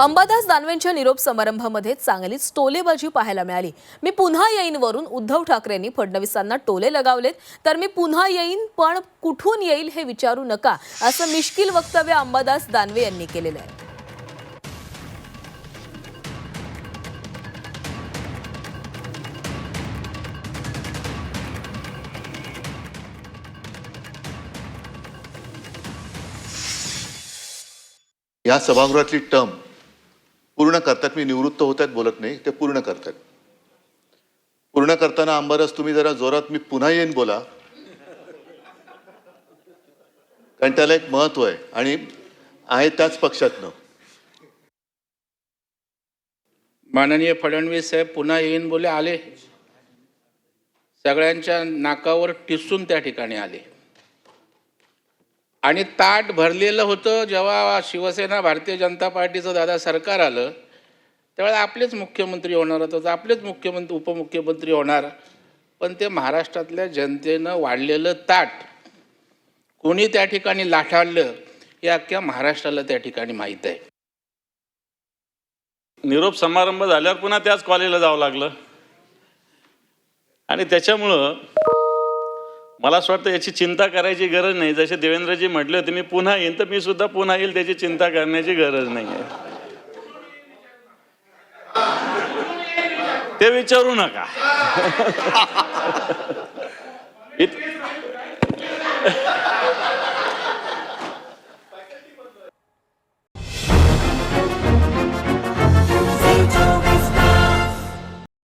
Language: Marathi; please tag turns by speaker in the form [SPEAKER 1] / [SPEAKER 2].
[SPEAKER 1] अंबादास दानवेंच्या निरोप समारंभामध्ये चांगलीच टोलेबाजी पाहायला मिळाली. मी पुन्हा येईन वरून उद्धव ठाकरेंनी फडणवीसांना टोले लगावलेत. तर मी पुन्हा येईन पण कुठून येईल हे विचारू नका असं मिश्किल वक्तव्य अंबादास दानवे यांनी केलेलं आहे.
[SPEAKER 2] या सभागृहातली टर्म पूर्ण करतात. मी निवृत्त होत आहेत बोलत नाही ते पूर्ण करतात. पूर्ण करताना अंबारस तुम्ही जरा जोरात मी पुन्हा येईन बोला. कारण त्याला एक महत्त्व आहे आणि आहे त्याच पक्षातनं.
[SPEAKER 3] माननीय फडणवीस साहेब पुन्हा येईन बोले आले. सगळ्यांच्या नाकावर टिसून त्या ठिकाणी आले. आणि ताट भरलेलं होतं जेव्हा शिवसेना भारतीय जनता पार्टीचं दादा सरकार आलं त्यावेळेला आपलेच मुख्यमंत्री होणार होतं आपलेच मुख्यमंत्री उपमुख्यमंत्री होणार. पण ते महाराष्ट्रातल्या जनतेनं वाढलेलं ताट कोणी त्या ठिकाणी लाठाळलं हे अख्ख्या महाराष्ट्राला त्या ठिकाणी माहीत आहे.
[SPEAKER 4] निरोप समारंभ झाल्यावर पुन्हा त्याच कॉलेजला जावं लागलं. आणि त्याच्यामुळं मला असं वाटतं याची चिंता करायची गरज नाही. जसे देवेंद्रजी म्हटले होते मी पुन्हा येईन तर मी सुद्धा पुन्हा येईल त्याची चिंता करण्याची गरज नाही आहे ते विचारू नका. इत